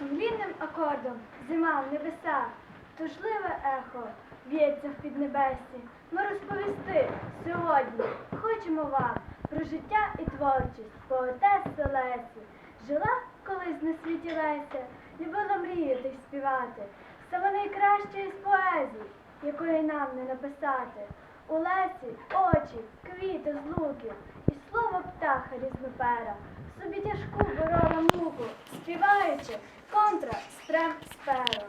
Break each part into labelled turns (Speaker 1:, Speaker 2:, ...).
Speaker 1: Сумлінним акордом зима в небесах, тужливе ехо б'ється в піднебесі. Ми розповісти сьогодні хочемо вам про життя і творчість поетеси Лесі. Жила колись на світі Леся, любила мріяти й співати. Саме найкраще із поезій, якої нам не написати. У Лесі очі, квіти з луків, і слово птаха різнопера. Собі тяжку борола муку, співаючи контра стрем сперо.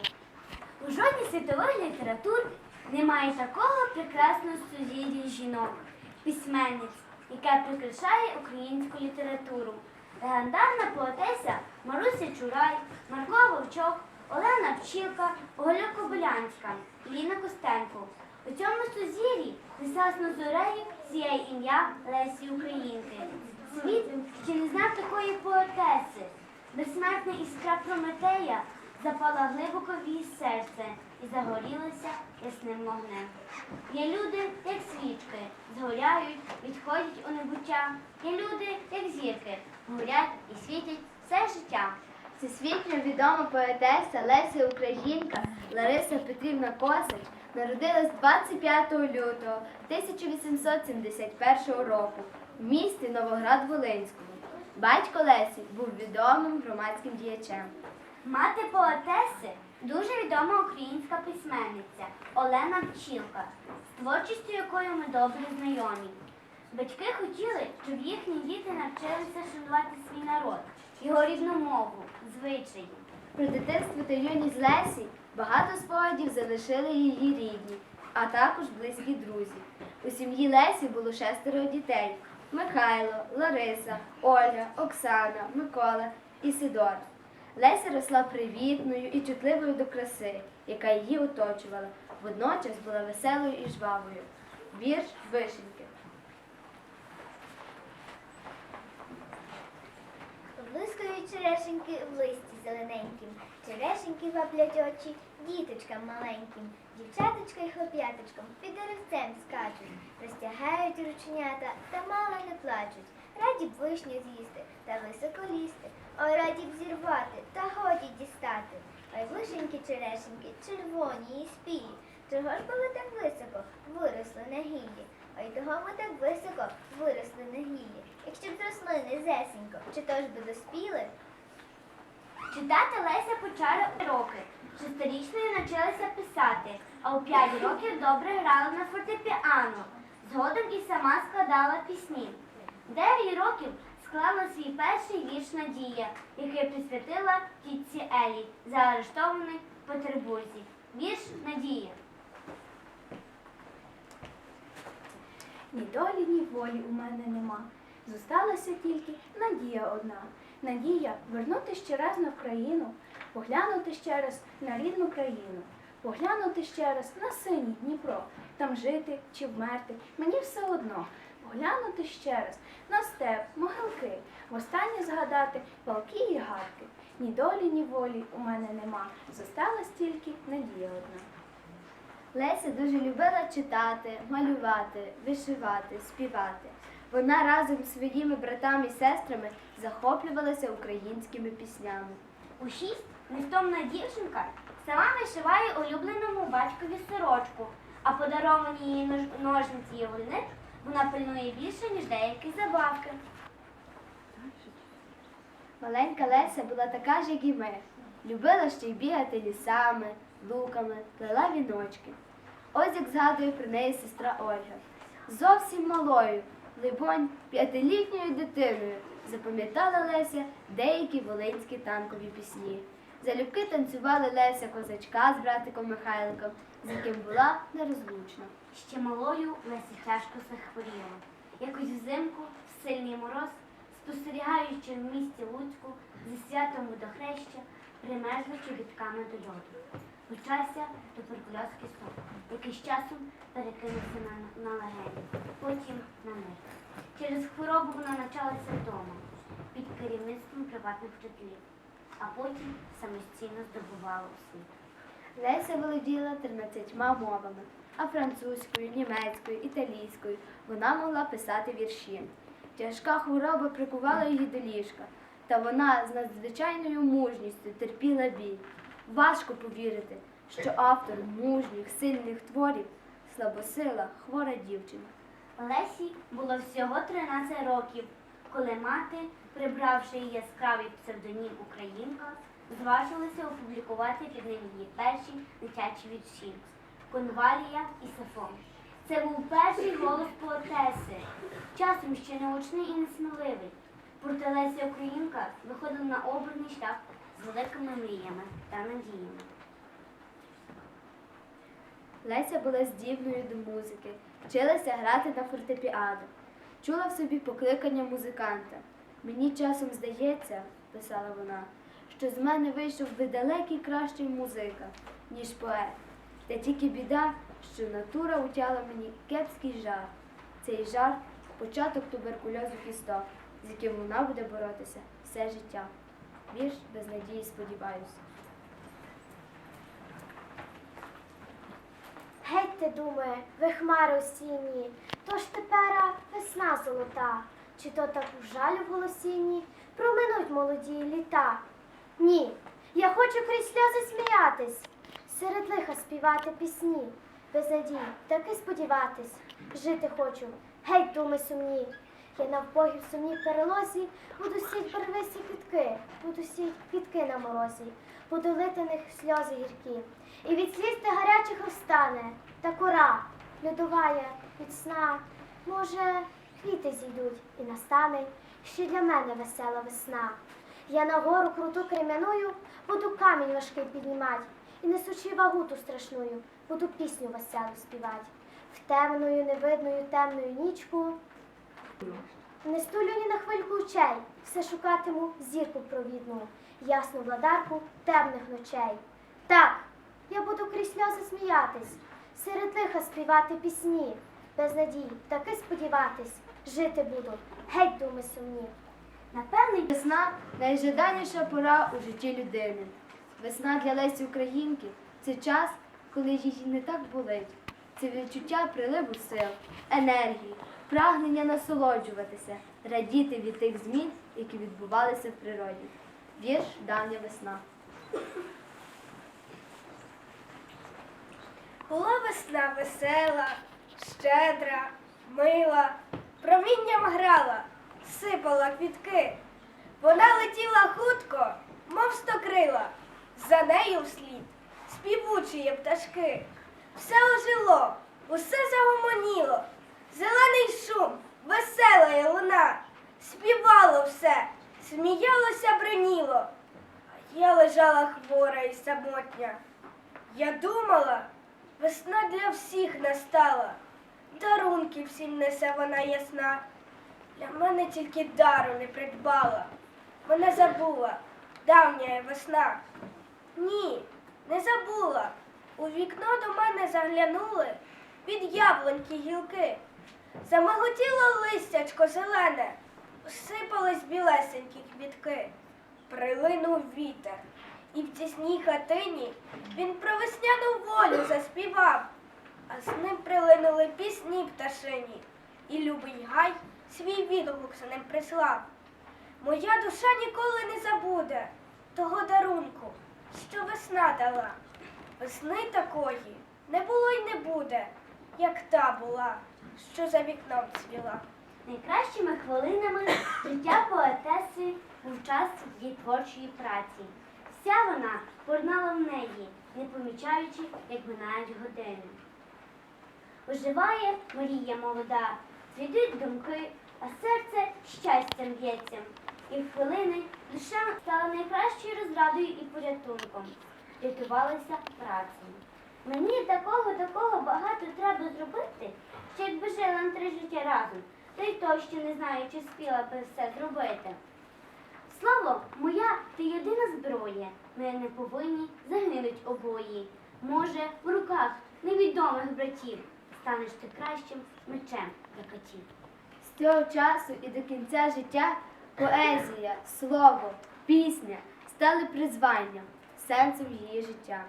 Speaker 2: У жодній світовій літературі немає такого прекрасного сузір'я жінок, письменниць, яке прикрашає українську літературу. Легендарна поетеса Маруся Чурай, Марко Вовчок, Олена Пчілка, Оля Кобилянська, Ліна Костенко. У цьому сузір'ї висасно зорею сіяє ім'я Лесі Українки. Світ ще не знав такої поетеси. Безсмертна іскра Прометея запала глибоко в її серце і загорілася ясним вогнем. Є люди, як свічки, згоряють, відходять у небуття. Є люди, як зірки, горять і світять все життя.
Speaker 3: Всесвітньо відома поетеса Леся Українка Лариса Петрівна Косач народилась 25 лютого 1871 року в місті Новоград-Волинському. Батько Лесі був відомим громадським діячем.
Speaker 2: Мати поетеси дуже відома українська письменниця Олена Пчілка, з творчістю якої ми добре знайомі. Батьки хотіли, щоб їхні діти навчилися шанувати свій народ, його рідну мову, звичаї.
Speaker 3: Про дитинство та юність Лесі багато спогадів залишили її рідні, а також близькі друзі. У сім'ї Лесі було шестеро дітей: Михайло, Лариса, Оля, Оксана, Микола і Сидор. Леся росла привітною і чутливою до краси, яка її оточувала. Водночас була веселою і жвавою. Вірш вишеньки.
Speaker 4: Блискають черешеньки в листі зелененьким, черешеньки ваблять очі діточкам маленьким, дівчаточка й хлоп'яточкам під деревцем скачуть, розтягають рученята та мало не плачуть. Раді б вишню з'їсти та високо лізти, ой раді б зірвати та годі дістати. Ой вишеньки черешеньки, червоні і спілі, чого ж би ви так високо виросли на гіллі? Ой того ми так високо виросли на гіллі. Якщо б зросли низесенько, чи то ж би доспіли?
Speaker 2: Читати Леся почала у роки. Шестирічною навчилася писати, а у п'ять років добре грала на фортепіано. Згодом і сама складала пісні. Дев'ять років склала свій перший вірш Надія, який присвятила тітці Елі, заарештованій в Петербурзі. Вірш Надія.
Speaker 1: Ні долі, ні волі у мене нема. Зосталася тільки надія одна. Надія вернути ще раз на Вкраїну, поглянути ще раз на рідну країну, поглянути ще раз на синій Дніпро, там жити чи вмерти, мені все одно. Поглянути ще раз на степ, могилки, востаннє згадати палки і гадки. Ні долі, ні волі у мене нема. Зосталась тільки надія одна.
Speaker 3: Леся дуже любила читати, малювати, вишивати, співати. Вона разом зі своїми братами і сестрами захоплювалася українськими піснями.
Speaker 2: У шість невтомна дівчинка сама вишиває улюбленому батькові сорочку, а подаровані їй нож- ножниці і вольник вона пильнує більше, ніж деякі забавки.
Speaker 3: Маленька Леся була така ж, як і ми. Любила ще й бігати лісами, луками, плела віночки. Ось як згадує про неї сестра Ольга. Зовсім малою, либонь, п'ятилітньою дитиною запам'ятала Леся деякі волинські танкові пісні. Залюбки танцювали Леся козачка з братиком Михайликом, з яким була нерозлучна.
Speaker 2: Ще малою Леся тяжко захворіла. Якось взимку, в сильний мороз, спостерігаючи в місті Луцьку зі святом водохреща, примерзла чобітками до льоду. Почався туберкульозний сон, який з часом перекинувся на, на легені, потім на нирки. Через хворобу вона навчалася вдома під керівництвом приватних вчителів, а потім самостійно здобувала освіту.
Speaker 3: Леся володіла 13 мовами, а французькою, німецькою, італійською вона могла писати вірші. Тяжка хвороба прикувала її до ліжка, та вона з надзвичайною мужністю терпіла бій. Важко повірити, що автор мужніх, сильних творів слабосила, хвора дівчина.
Speaker 2: Лесі було всього 13 років, коли мати, прибравши її яскравий псевдонім Українка, зважилася опублікувати під ним її перші дитячі вірші Конвалія і Сафон. Це був перший голос поетеси, часом ще неучний і несміливий. Проте Леся Українка виходила на обраний шлях з великими мріями та надіями.
Speaker 3: Леся була здібною до музики, вчилася грати на фортепіано, чула в собі покликання музиканта. Мені часом здається, писала вона, що з мене вийшов би далекий кращий музика, ніж поет. Та тільки біда, що натура утяла мені кепський жар. Цей жар початок туберкульозу кісток, з яким вона буде боротися все життя. Вірш без надії сподіваюся.
Speaker 5: Геть ти думає, ви хмари осінні, то ж тепера весна золота, чи то так у жалю в голосінні проминуть молоді літа. Ні, я хочу крізь сльози сміятись, серед лиха співати пісні, без надій таки сподіватись, жити хочу, геть думи сумні. Я на вбогі в сумній перелозі буду сіть первисі квітки, буду сіть квітки на морозі, буду лити них сльози гіркі. І від сліз ти гарячих встане, та кора льодовая від сна. Може, квіти зійдуть і настане ще для мене весела весна. Я на гору круту крем'яною буду камінь важкий піднімать, і несучи вагу ту страшную, буду пісню веселу співать. В темною, невидною темною нічку не стулю ні на хвильку очей, все шукатиму зірку провідну, ясну владарку темних ночей. Так, я буду крізь сльози сміятись, серед лиха співати пісні, без надій таки сподіватись, жити буду, геть думи сумні.
Speaker 2: Напевне,
Speaker 3: Весна найжаданіша пора у житті людини. Весна для Лесі Українки це час, коли її не так болить. Це відчуття приливу сил, енергії, прагнення насолоджуватися, радіти від тих змін, які відбувалися в природі. Вірш давня весна.
Speaker 6: Була весна весела, щедра, мила, промінням грала, сипала квітки. Вона летіла хутко, мов стокрила, за нею вслід співучі пташки. Все ожило, усе загомоніло, зелений шум, весела луна, співало все, сміялося, бриніло. А я лежала хвора і самотня. Я думала, весна для всіх настала, дарунки всім несе вона ясна. Для мене тільки дару не придбала. Мене забула давня весна. Ні, не забула. У вікно до мене заглянули від яблуньки гілки. Замиготіло листячко зелене, осипались білесенькі квітки. Прилинув вітер, і в тісній хатині він про весняну волю заспівав, а з ним прилинули пісні пташині, і любий гай свій відгук за ним прислав. Моя душа ніколи не забуде того дарунку, що весна дала. Весни такої не було й не буде, як та була, що за вікном цвіла.
Speaker 2: Найкращими хвилинами життя поетеси був час її творчої праці. Вся вона порнала в неї, не помічаючи, як минають години. Оживає Марія молода, цвітуть думки, а серце щастям б'ється. І в хвилини душа стала найкращою розрадою і порятунком. Рятувалася працею. Мені такого такого багато треба зробити, що якби жила на три життя разом, та й то не знаю, чи спіла би все зробити. Слово, моя ти єдина зброя. Ми не повинні загинуть обої. Може, в руках невідомих братів станеш ти кращим мечем для котів.
Speaker 3: З цього часу і до кінця життя поезія, слово, пісня стали призванням, сенсом її життя.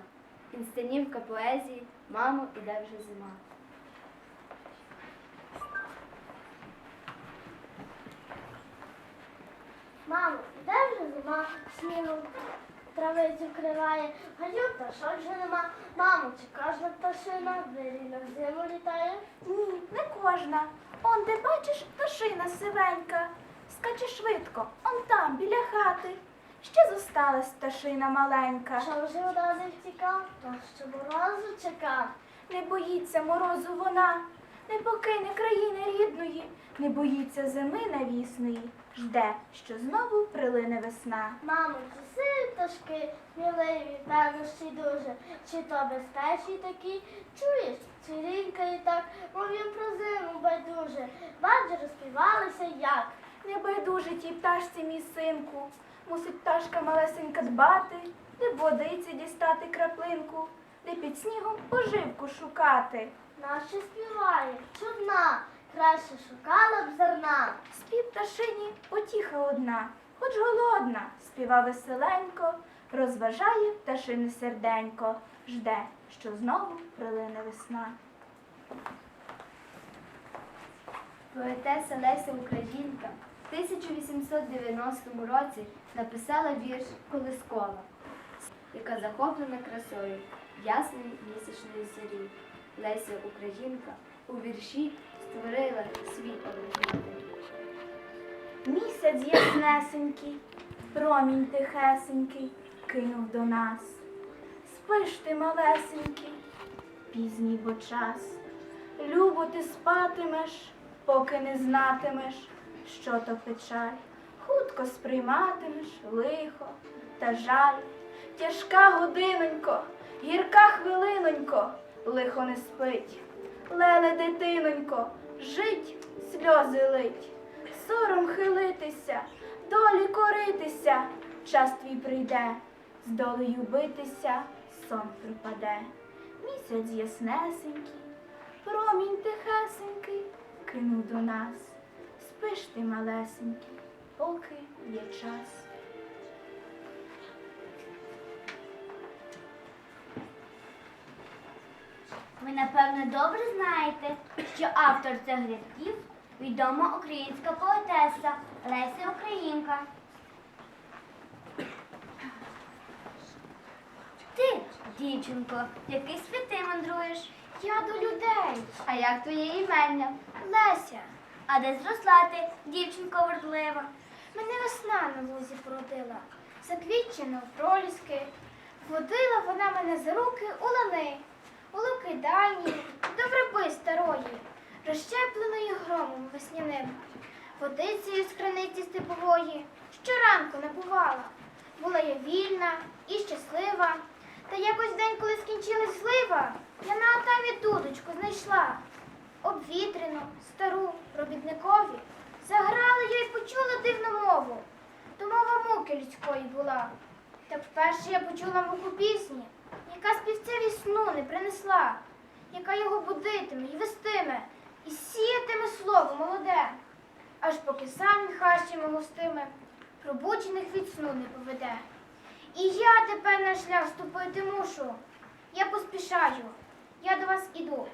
Speaker 3: Інстанівка поезії Мамо, іде вже зима.
Speaker 7: Мамо, де вже зима снігом травицю вкриває, гаю пташок вже нема. Мамо, чи кожна пташина виріна в зиму літає?
Speaker 8: Ні, не кожна. Он де бачиш пташина сивенька. Скаче швидко, он там, біля хати. Ще зосталась пташина маленька.
Speaker 7: Що вже одразу втікав, то що морозу чекав.
Speaker 8: Не боїться морозу вона, не покине країни рідної, не боїться зими навісної. Жде, що знову прилине весна.
Speaker 7: Мамо, чи сиві пташки, сміливі, певно, ще й дуже, чи то безпечні такі, чуєш, цвірінькає так, мов їм про зиму байдуже, бачу, розпівалися як.
Speaker 8: Не байдуже тій пташці, мій синку. Мусить пташка малесенька дбати, де водиці дістати краплинку, де під снігом поживку шукати.
Speaker 7: Наша співає, чудна, краще шукала б зерна.
Speaker 8: Спів пташині потіха одна, хоч голодна, співа веселенько, розважає пташини серденько, жде, що знову прилине весна.
Speaker 3: Поетеса Леся Українка 1890 році написала вірш Колискова, яка захоплена красою ясної місячної зорі. Леся Українка у вірші створила свій оригінальний.
Speaker 8: Місяць яснесенький, промінь тихесенький кинув до нас. Спиш ти малесенький, пізній бо час. Любо ти спатимеш, поки не знатимеш, що то печаль. Хутко сприйматимеш лихо та жаль. Тяжка годинонько, гірка хвилинонько, лихо не спить. Леле дитинонько, жить, сльози лить, сором хилитися, долі коритися, час твій прийде, з долею битися, сон припаде. Місяць яснесенький, промінь тихесенький, кинув до нас. Спиш ти малесенький, поки є час.
Speaker 2: Ви, напевно, добре знаєте, що автор цих рядків відома українська поетеса Леся Українка. Ти, дівчинко, який світи мандруєш?
Speaker 7: Я до людей.
Speaker 3: А як твоє імення?
Speaker 7: Леся,
Speaker 2: А де зросла ти, дівчинко вертлива?
Speaker 7: мене весна на лузі породила, заквітчено в проліски. Водила вона мене за руки у лани, у луки дальні, до верби старої, розщепленої громом весняним. Водицею з краниці степової щоранку набувала. Була я вільна і щаслива. Та якось день, коли скінчилась злива, я на отаві дудочку знайшла. Обвітрену, стару, робітникові. Заграла я й почула дивну мову. То мова муки людської була. Та вперше я почула муку пісні, яка співцеві сну не принесла, яка його будитиме і вестиме, і сіятиме слово молоде, аж поки сам він хащами густиме, пробуджених від сну не поведе. І я тепер на шлях ступити мушу. Я поспішаю, я до вас іду.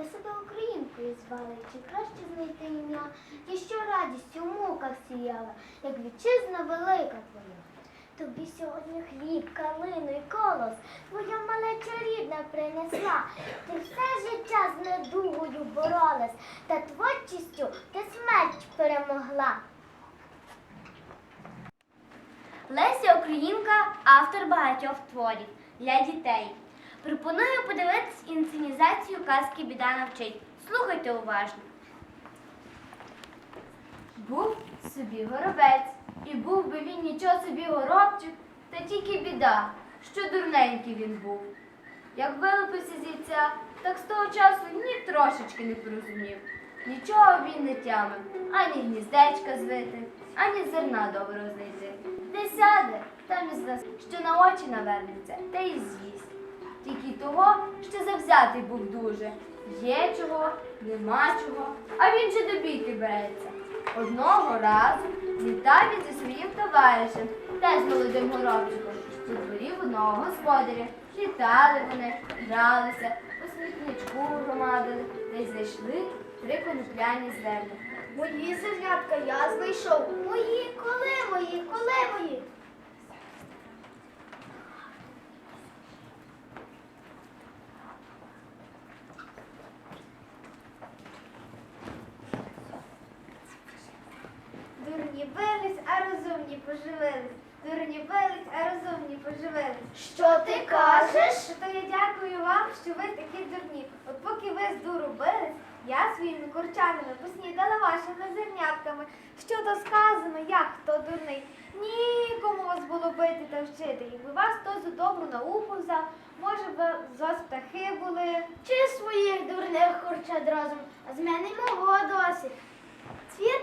Speaker 7: Я себе українкою звала, чи краще знайти ім'я? Я що радістю в муках сіяла, як вітчизна велика твоя. Тобі сьогодні хліб, калину і колос, твоя малеча рідна принесла. Ти все життя з недугою боролась, та творчістю ти смерть перемогла.
Speaker 2: Леся Українка автор багатьох творів для дітей. Пропоную подивитись інсценізацію казки Біда навчить. Слухайте уважно.
Speaker 3: Був собі горобець, і був би він нічого собі горобчик, та тільки біда, що дурненький він був. Як вилупився з яйця, так з того часу ні трошечки не порозумів. Нічого він не тямив, ані гніздечка звити, ані зерна доброго знайти. Де сяде, там і зна, що на очі навернеться, та й з'їсть. Тільки того, що завзятий був дуже. Є чого, нема чого, а він же до бійки береться. Одного разу літав він зі своїм товаришем, теж молодим горобчиком, у дворі одного господаря. Літали вони, гралися, у смітничку громадили, й знайшли три конопляні зерна.
Speaker 9: Мої зернятка я знайшов. Мої, коли мої, коли мої? Дурні бились, а розумні поживились. Дурні бились, а розумні поживились. Що ти кажеш? То я дякую вам, що ви такі дурні. От поки ви з дуру бились, я своїми курчанами поснідала вашими зернятками. Що то сказано, як хто дурний? Нікому вас було бити та вчити. Якби вас хто за добру науку взяв, може б зос птахи були. Чи своїх дурних курчат разом, а з мене мого досить. Цвіт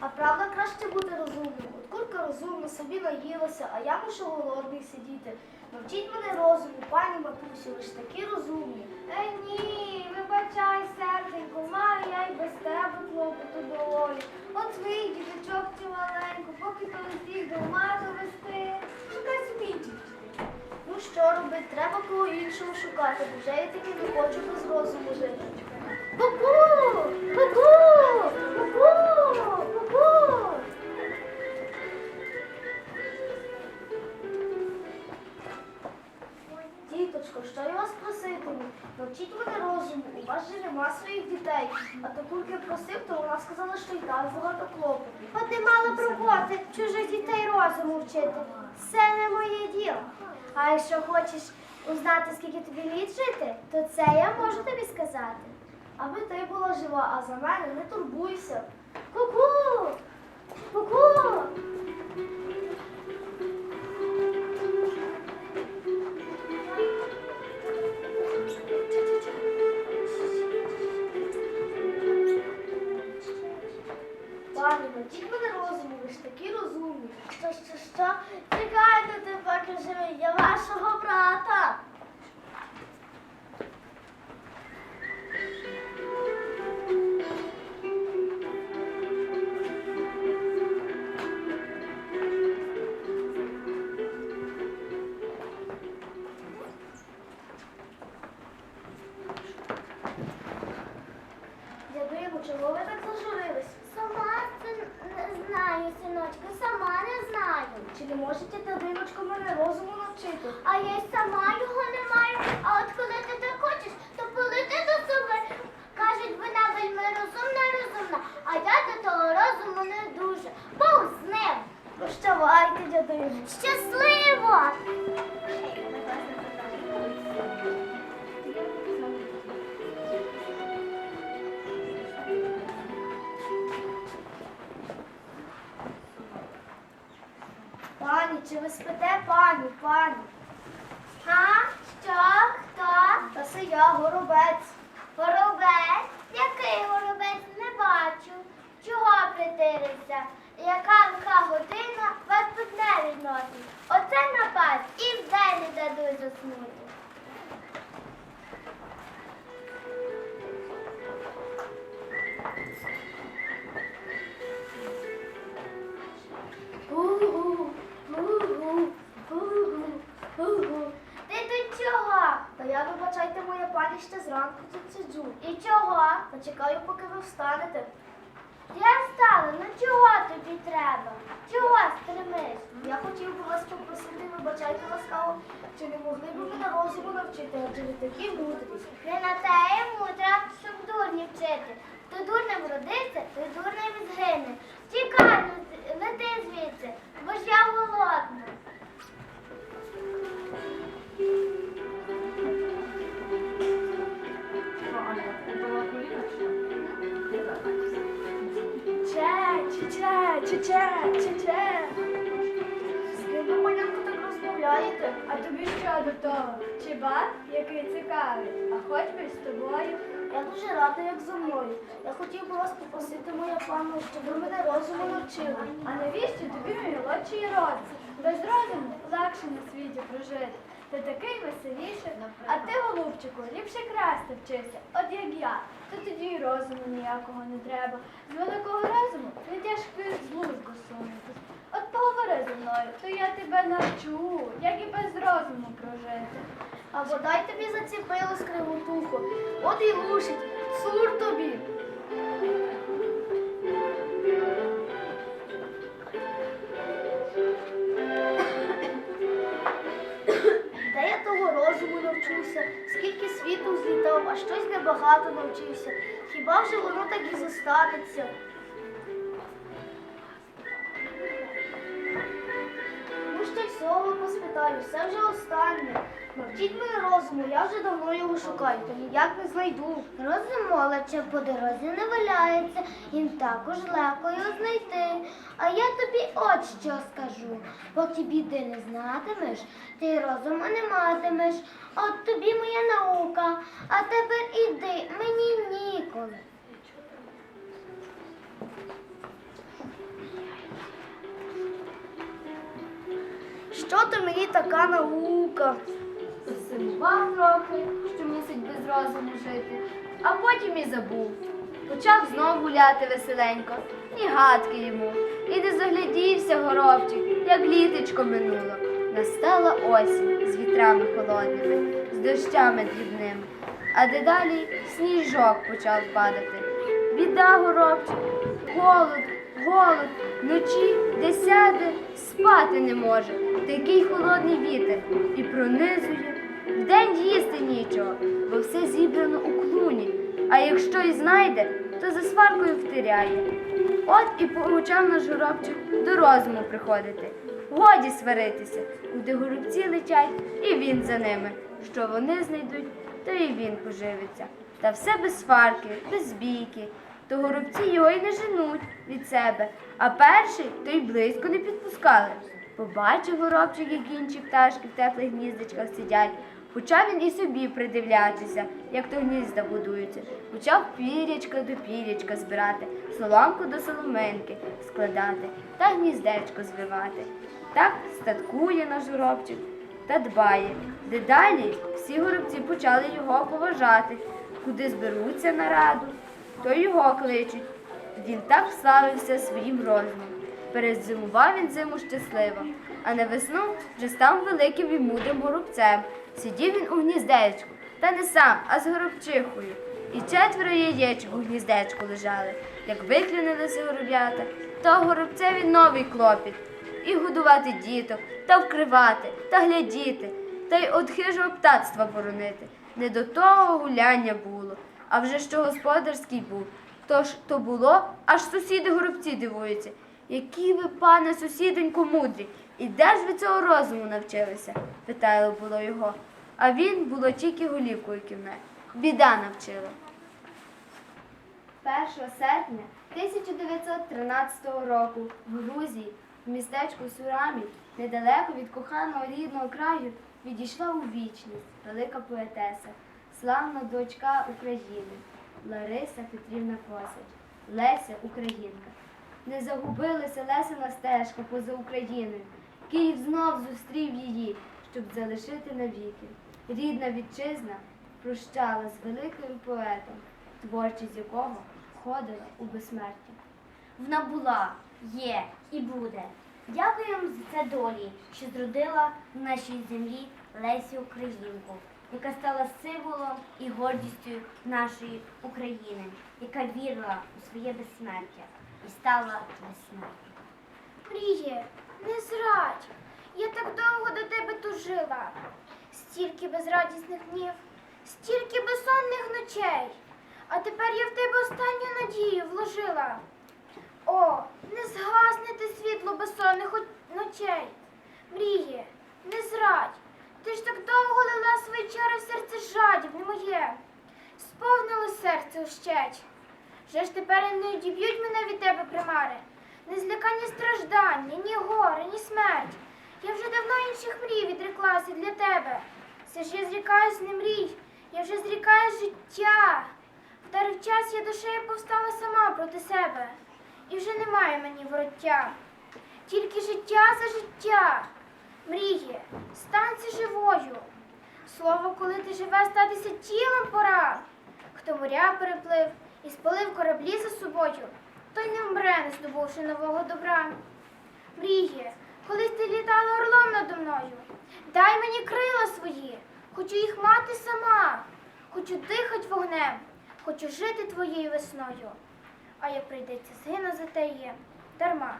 Speaker 9: а правда краще бути розумним. От курка розумна, собі наїлася, а я мушу голодний сидіти. Навчіть мене розуму, пані матусю, ви ж такі розумні. Е, ні, вибачай, серденько, маю я й без тебе клопоту доволі. От свій діточок ці маленьку, поки то усіх до ума довести. Шукай собі дівчинки. Ну що робити, треба кого іншого шукати, бо вже я таки не хочу без розуму жити. Ку-ку! Ку-ку! Своїх дітей. А то кульки просив, то вона сказала, що й так багато клопоту. От не мала роботи чужих дітей розуму вчити. Це не моє діло. А якщо хочеш узнати, скільки тобі літ жити, то це я можу тобі сказати. Аби ти була жива, а за мене не турбуйся. Ку-ку! Ку-ку! Ще зранку тут сиджу. І чого? Та чекаю, поки ви встанете. Я встала, ну чого тобі треба? Чого стримиш? Я хотів би вас попросити, вибачайте ласкаво, чи не могли б ви мене розуму навчити, адже ви такі мудрі. Не на те і мудра, щоб дурні вчити. Хто дурним родиться, той дурним і згине. Тікай, лети звідси, бо ж я голодна. Че, че, че, че, че. З ким ви, малянко, так розмовляєте?
Speaker 1: А тобі що до того? Чи який цікавий? А хоч би з тобою?
Speaker 9: Я дуже рада, як зо мною. Я хотів би вас попросити, моя пану, щоб ви мене розуму навчили.
Speaker 1: А навіщо тобі мій молодший род? Без розуму легше на світі прожити. Ти такий веселіший, а ти, голубчику, ліпше красти вчися, от як я. То тоді й розуму ніякого не треба. З великого розуму не тяжко з лузку сунутись. От поговори зі мною, то я тебе навчу, як і без розуму прожити.
Speaker 9: А бодай тобі заціпило з кривотуху. От і лушить, цур тобі.
Speaker 7: Почувся, скільки світу злітав, а щось небагато навчився. Хіба вже воно так і зостанеться? Ну ще й слово поспитаю, все вже останнє. Навчіть мене розуму, я вже давно його шукаю, та ніяк не знайду. Розум молодче по дорозі не валяється, їм також легко його знайти. А я тобі от що скажу. Поки біди не знатимеш, ти розуму не матимеш. От тобі моя наука. А тепер іди, мені ніколи. Що то мені така наука?
Speaker 3: Засумував трохи, що мусить без розуму жити, а потім і забув. Почав знов гуляти веселенько, ні гадки йому. І не заглядівся горобчик, як літечко минуло. Настала осінь з вітрами холодними, з дощами дрібними, а дедалі сніжок почав падати. Біда горобчик, голод, голод, вночі де спати не може. Такий холодний вітер і пронизує. Вдень їсти нічого, бо все зібрано у клуні. А якщо й знайде, то за сваркою втиряє. От і почав наш горобчик до розуму приходити. Годі сваритися, куди горобці летять, і він за ними. Що вони знайдуть, то і він поживиться. Та все без сварки, без бійки. То горобці його й не женуть від себе, а перший то й близько не підпускали. Побачив горобчик, як інші пташки в теплих гніздечках сидять. Почав він і собі придивлятися, як то гнізда будуються. Почав пірячка до пірячка збирати, соломку до соломинки складати та гніздечко звивати. Так статкує наш горобчик та дбає. Дедалі всі горобці почали його поважати, куди зберуться на раду, то його кличуть. Він так славився своїм розумом. Перезимував він зиму щасливо, а на весну вже став великим і мудрим горобцем. Сидів він у гніздечку, та не сам, а з горобчихою. І четверо яєчок у гніздечку лежали. Як виклюнилися гороб'ята, то горобцеві новий клопіт. І годувати діток, та вкривати, та глядіти, та й от хижого птацтва боронити. Не до того гуляння було, а вже що господарський був. Тож то було, аж сусіди горобці дивуються. Які ви, пане сусідонько, мудрі, і де ж ви цього розуму навчилися? питало було його. А він було тільки голівкою кивне. Біда навчила. 1 серпня 1913 року в Грузії, в містечку Сурамі, недалеко від коханого рідного краю, відійшла у вічність велика поетеса, славна дочка України Лариса Петрівна Косач, Леся Українка. Не загубилася Лесина стежка поза Україною. Київ знов зустрів її, щоб залишити навіки. Рідна вітчизна прощала з великим поетом, творчість якого входила у безсмертя.
Speaker 2: Вона була, є і буде. Дякуємо за це долі, що зродила в нашій землі Лесю Українку, яка стала символом і гордістю нашої України, яка вірила у своє безсмертя і стала безсмертною.
Speaker 7: Мріє, не зрадь. Я так довго до тебе тужила. Стільки безрадісних днів, стільки безсонних ночей. А тепер я в тебе останню надію вложила. О, не згасне те світло безсонних ночей. Мріє, не зрадь. Ти ж так довго лила свої чари в серце жадібне моє. Сповнило серце ущеч. Вже ж тепер не одіб'ють мене від тебе примари. Не злякані страждання, ні горе, ні смерть. Я вже давно інших мрій відреклася для тебе. Все ж я зрікаюсь не мрій, я вже зрікаюсь життя. Вдарив час, я душею повстала сама проти себе. І вже немає мені вороття. Тільки життя за життя. Мріє, станься живою. Слово, коли ти живе, статися тілом пора. Хто моря переплив і спалив кораблі за собою, той не вмре, не здобувши нового добра. Мріє, колись ти літала орлом надо мною. Дай мені крила свої, хочу їх мати сама, хочу дихать вогнем, хочу жити твоєю весною. А як прийдеться згину за те є, дарма.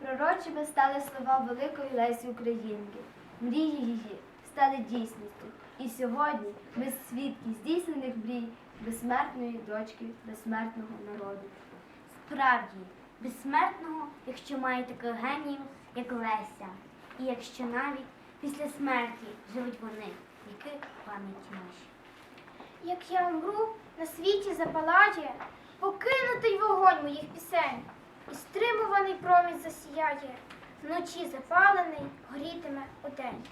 Speaker 3: Пророчими стали слова великої Лесі Українки. Мрії її стали дійсністю. І сьогодні ми свідки здійснених мрій безсмертної дочки безсмертного народу.
Speaker 2: Справді, безсмертного, якщо має таких геніїв, як Леся, і якщо навіть після смерті живуть вони, які пам'яті наші.
Speaker 7: Як я умру, на світі запалає, покинутий вогонь моїх пісень, і стримуваний промінь засіяє, вночі запалений горітиме удень.